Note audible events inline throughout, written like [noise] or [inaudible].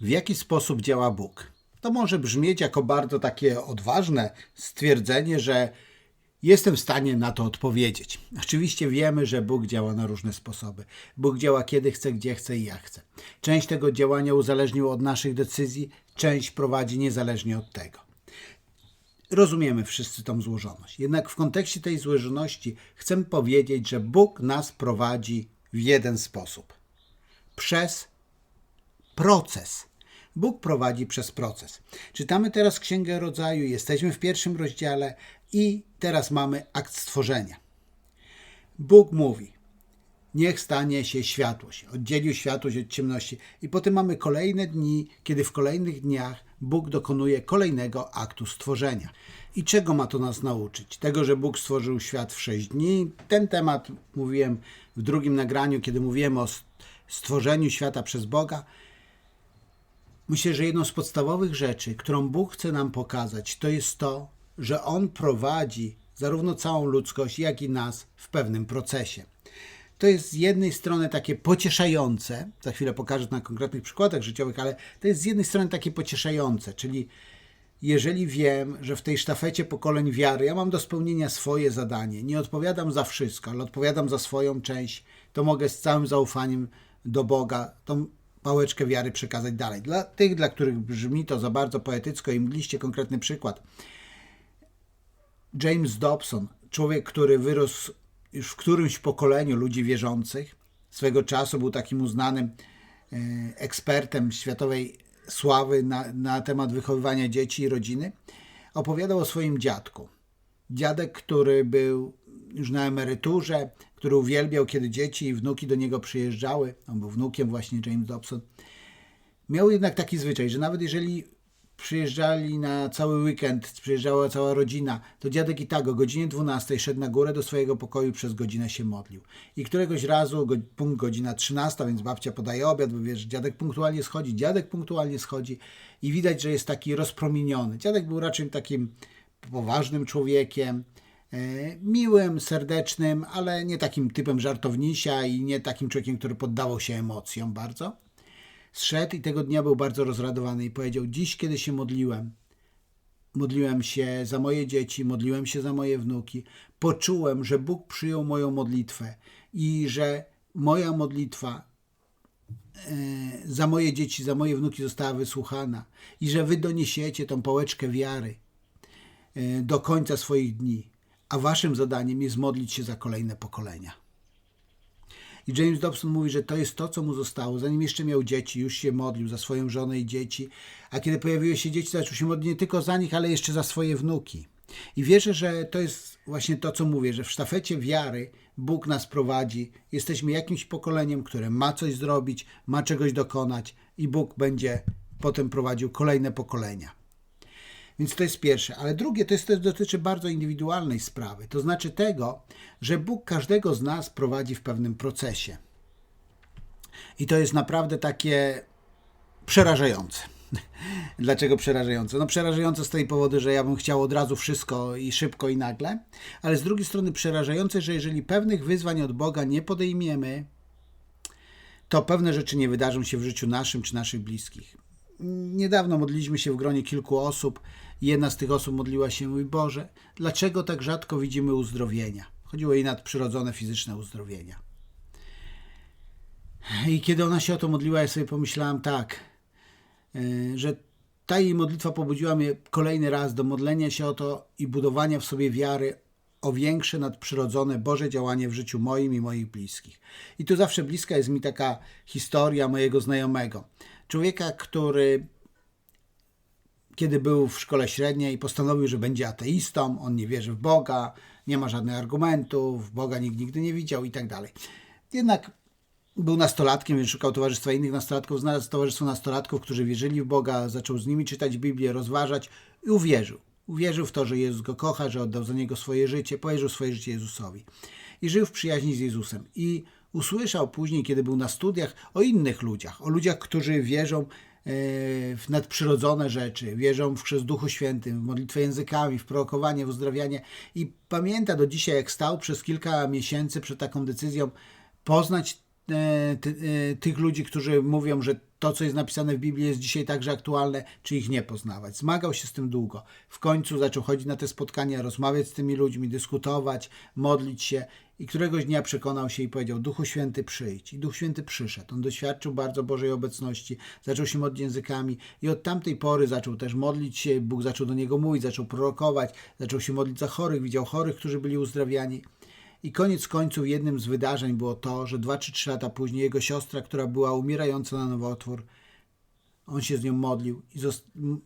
W jaki sposób działa Bóg? To może brzmieć jako bardzo takie odważne stwierdzenie, że jestem w stanie na to odpowiedzieć. Oczywiście wiemy, że Bóg działa na różne sposoby. Bóg działa kiedy chce, gdzie chce i jak chce. Część tego działania uzależnił od naszych decyzji, część prowadzi niezależnie od tego. Rozumiemy wszyscy tą złożoność. Jednak w kontekście tej złożoności chcę powiedzieć, że Bóg nas prowadzi w jeden sposób. Przez proces. Bóg prowadzi przez proces. Czytamy teraz Księgę Rodzaju, jesteśmy w pierwszym rozdziale i teraz mamy akt stworzenia. Bóg mówi: Niech stanie się światłość. Oddzielił światłość od ciemności. I potem mamy kolejne dni, kiedy w kolejnych dniach Bóg dokonuje kolejnego aktu stworzenia. I czego ma to nas nauczyć? Tego, że Bóg stworzył świat w sześć dni. Ten temat mówiłem w drugim nagraniu, kiedy mówiłem o stworzeniu świata przez Boga. Myślę, że jedną z podstawowych rzeczy, którą Bóg chce nam pokazać, to jest to, że On prowadzi zarówno całą ludzkość, jak i nas w pewnym procesie. To jest z jednej strony takie pocieszające, za chwilę pokażę to na konkretnych przykładach życiowych, ale to jest z jednej strony takie pocieszające, czyli jeżeli wiem, że w tej sztafecie pokoleń wiary ja mam do spełnienia swoje zadanie, nie odpowiadam za wszystko, ale odpowiadam za swoją część, to mogę z całym zaufaniem do Boga tą pałeczkę wiary przekazać dalej. Dla tych, dla których brzmi to za bardzo poetycko i mgliście konkretny przykład. James Dobson, człowiek, który wyrósł już w którymś pokoleniu ludzi wierzących, swego czasu był takim uznanym e, ekspertem światowej sławy na, na temat wychowywania dzieci i rodziny, opowiadał o swoim dziadku. Dziadek, który był już na emeryturze, który uwielbiał, kiedy dzieci i wnuki do niego przyjeżdżały, on był wnukiem właśnie James Dobson, miał jednak taki zwyczaj, że nawet jeżeli przyjeżdżali na cały weekend, przyjeżdżała cała rodzina, to dziadek i tak o godzinie 12 szedł na górę do swojego pokoju przez godzinę się modlił. I któregoś razu, go, punkt godzina 13, więc babcia podaje obiad, bo wiesz, dziadek punktualnie schodzi, dziadek punktualnie schodzi i widać, że jest taki rozpromieniony. Dziadek był raczej takim poważnym człowiekiem, miłym, serdecznym, ale nie takim typem żartownisia i nie takim człowiekiem, który poddawał się emocjom bardzo. Zszedł i tego dnia był bardzo rozradowany i powiedział: Dziś, kiedy się modliłem, modliłem się za moje dzieci, modliłem się za moje wnuki, poczułem, że Bóg przyjął moją modlitwę i że moja modlitwa e, za moje dzieci, za moje wnuki została wysłuchana i że wy doniesiecie tą pałeczkę wiary e, do końca swoich dni, a waszym zadaniem jest modlić się za kolejne pokolenia. I James Dobson mówi, że to jest to, co mu zostało. Zanim jeszcze miał dzieci, już się modlił za swoją żonę i dzieci. A kiedy pojawiły się dzieci, zaczął się modlić nie tylko za nich, ale jeszcze za swoje wnuki. I wierzę, że to jest właśnie to, co mówię, że w sztafecie wiary Bóg nas prowadzi. Jesteśmy jakimś pokoleniem, które ma coś zrobić, ma czegoś dokonać i Bóg będzie potem prowadził kolejne pokolenia. Więc to jest pierwsze. Ale drugie to, jest, to dotyczy bardzo indywidualnej sprawy. To znaczy tego, że Bóg każdego z nas prowadzi w pewnym procesie. I to jest naprawdę takie przerażające. [laughs] Dlaczego przerażające? No przerażające z tej powodu, że ja bym chciał od razu wszystko i szybko i nagle, ale z drugiej strony przerażające, że jeżeli pewnych wyzwań od Boga nie podejmiemy, to pewne rzeczy nie wydarzą się w życiu naszym czy naszych bliskich. Niedawno modliliśmy się w gronie kilku osób. Jedna z tych osób modliła się, mój Boże, dlaczego tak rzadko widzimy uzdrowienia? Chodziło jej nadprzyrodzone fizyczne uzdrowienia. I kiedy ona się o to modliła, ja sobie pomyślałam tak, e, że ta jej modlitwa pobudziła mnie kolejny raz do modlenia się o to i budowania w sobie wiary o większe nadprzyrodzone Boże działanie w życiu moim i moich bliskich. I tu zawsze bliska jest mi taka historia mojego znajomego. Człowieka, który kiedy był w szkole średniej, postanowił, że będzie ateistą, on nie wierzy w Boga, nie ma żadnych argumentów, Boga nikt nigdy nie widział i tak dalej. Jednak był nastolatkiem, więc szukał towarzystwa innych nastolatków, znalazł towarzystwo nastolatków, którzy wierzyli w Boga, zaczął z nimi czytać Biblię, rozważać i uwierzył. Uwierzył w to, że Jezus go kocha, że oddał za niego swoje życie, powierzył swoje życie Jezusowi. I żył w przyjaźni z Jezusem. I usłyszał później, kiedy był na studiach, o innych ludziach, o ludziach, którzy wierzą w nadprzyrodzone rzeczy, wierzą w chrzest Duchu Świętym, w modlitwę językami, w prorokowanie, w uzdrawianie i pamięta do dzisiaj, jak stał przez kilka miesięcy przed taką decyzją poznać e, ty, e, tych ludzi, którzy mówią, że to, co jest napisane w Biblii, jest dzisiaj także aktualne, czy ich nie poznawać. Zmagał się z tym długo. W końcu zaczął chodzić na te spotkania, rozmawiać z tymi ludźmi, dyskutować, modlić się i któregoś dnia przekonał się i powiedział: Duchu Święty, przyjdź. I Duch Święty przyszedł. On doświadczył bardzo Bożej obecności, zaczął się modlić językami i od tamtej pory zaczął też modlić się. Bóg zaczął do niego mówić, zaczął prorokować, zaczął się modlić za chorych, widział chorych, którzy byli uzdrawiani. I koniec końców jednym z wydarzeń było to, że dwa czy trzy lata później jego siostra, która była umierająca na nowotwór, on się z nią modlił, i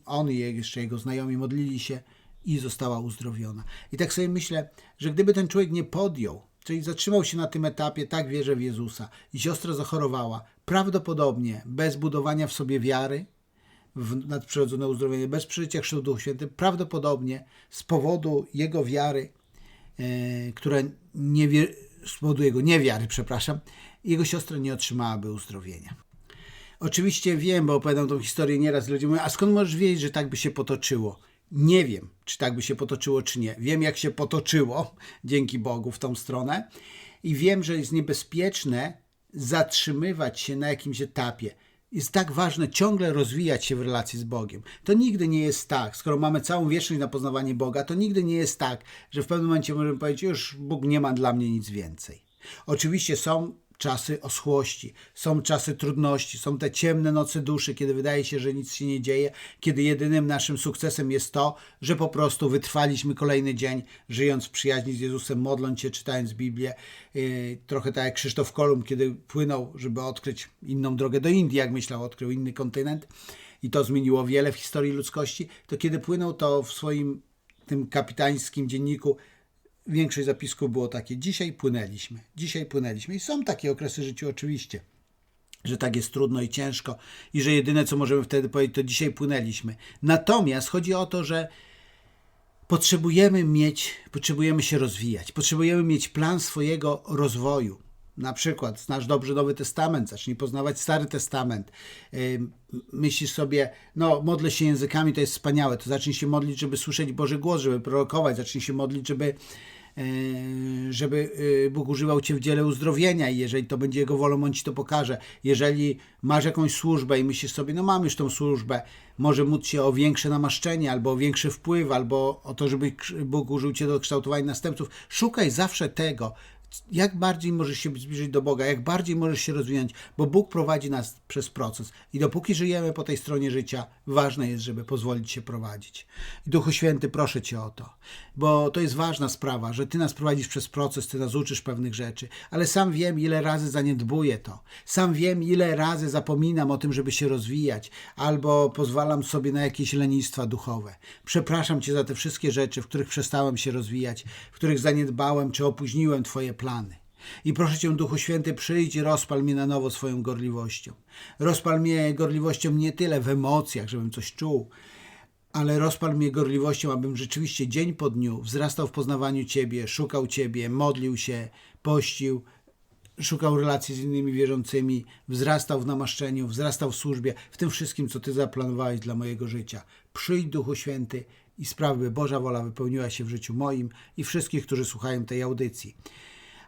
on i jeszcze jego znajomi modlili się i została uzdrowiona. I tak sobie myślę, że gdyby ten człowiek nie podjął, czyli zatrzymał się na tym etapie, tak wierzę w Jezusa, i siostra zachorowała, prawdopodobnie bez budowania w sobie wiary, w nadprzyrodzone uzdrowienie, bez przeżycia chrztu Duchu Świętym, prawdopodobnie z powodu jego wiary, e, która nie wie, z powodu jego niewiary, przepraszam, jego siostra nie otrzymałaby uzdrowienia. Oczywiście wiem, bo opowiadam tą historię nieraz. Ludzie mówią, a skąd możesz wiedzieć, że tak by się potoczyło? Nie wiem, czy tak by się potoczyło, czy nie. Wiem, jak się potoczyło, dzięki Bogu, w tą stronę. I wiem, że jest niebezpieczne zatrzymywać się na jakimś etapie. Jest tak ważne ciągle rozwijać się w relacji z Bogiem. To nigdy nie jest tak, skoro mamy całą wieczność na poznawanie Boga, to nigdy nie jest tak, że w pewnym momencie możemy powiedzieć, już Bóg nie ma dla mnie nic więcej. Oczywiście są czasy oschłości, są czasy trudności, są te ciemne noce duszy, kiedy wydaje się, że nic się nie dzieje, kiedy jedynym naszym sukcesem jest to, że po prostu wytrwaliśmy kolejny dzień, żyjąc w przyjaźni z Jezusem, modląc się, czytając Biblię. Yy, trochę tak jak Krzysztof Kolumb, kiedy płynął, żeby odkryć inną drogę do Indii, jak myślał, odkrył inny kontynent i to zmieniło wiele w historii ludzkości, to kiedy płynął, to w swoim tym kapitańskim dzienniku większość zapisków było takie: dzisiaj płynęliśmy, dzisiaj płynęliśmy. I są takie okresy życiu, oczywiście, że tak jest trudno i ciężko, i że jedyne, co możemy wtedy powiedzieć, to dzisiaj płynęliśmy. Natomiast chodzi o to, że potrzebujemy mieć, potrzebujemy się rozwijać, potrzebujemy mieć plan swojego rozwoju. Na przykład znasz dobrze Nowy Testament, zacznij poznawać Stary Testament. Myślisz sobie, no modlę się językami, to jest wspaniałe, to zacznij się modlić, żeby słyszeć Boży głos, żeby prorokować, zacznij się modlić, żeby, żeby yy, Bóg używał Cię w dziele uzdrowienia i jeżeli to będzie Jego wolą, On Ci to pokaże. Jeżeli masz jakąś służbę i myślisz sobie, no mam już tą służbę, może móc się o większe namaszczenie, albo o większy wpływ, albo o to, żeby Bóg użył Cię do kształtowania następców. Szukaj zawsze tego, jak bardziej możesz się zbliżyć do Boga, jak bardziej możesz się rozwijać, bo Bóg prowadzi nas przez proces. I dopóki żyjemy po tej stronie życia, ważne jest, żeby pozwolić się prowadzić. Duchu Święty, proszę Cię o to, bo to jest ważna sprawa, że Ty nas prowadzisz przez proces, Ty nas uczysz pewnych rzeczy, ale sam wiem, ile razy zaniedbuję to. Sam wiem, ile razy zapominam o tym, żeby się rozwijać, albo pozwalam sobie na jakieś lenistwa duchowe. Przepraszam Cię za te wszystkie rzeczy, w których przestałem się rozwijać, w których zaniedbałem czy opóźniłem Twoje plany. I proszę Cię, Duchu Święty, przyjdź i rozpal mnie na nowo swoją gorliwością. Rozpal mnie gorliwością nie tyle w emocjach, żebym coś czuł, ale rozpal mnie gorliwością, abym rzeczywiście dzień po dniu wzrastał w poznawaniu Ciebie, szukał Ciebie, modlił się, pościł, szukał relacji z innymi wierzącymi, wzrastał w namaszczeniu, wzrastał w służbie, w tym wszystkim, co Ty zaplanowałeś dla mojego życia. Przyjdź, Duchu Święty, i spraw, by Boża wola wypełniła się w życiu moim i wszystkich, którzy słuchają tej audycji.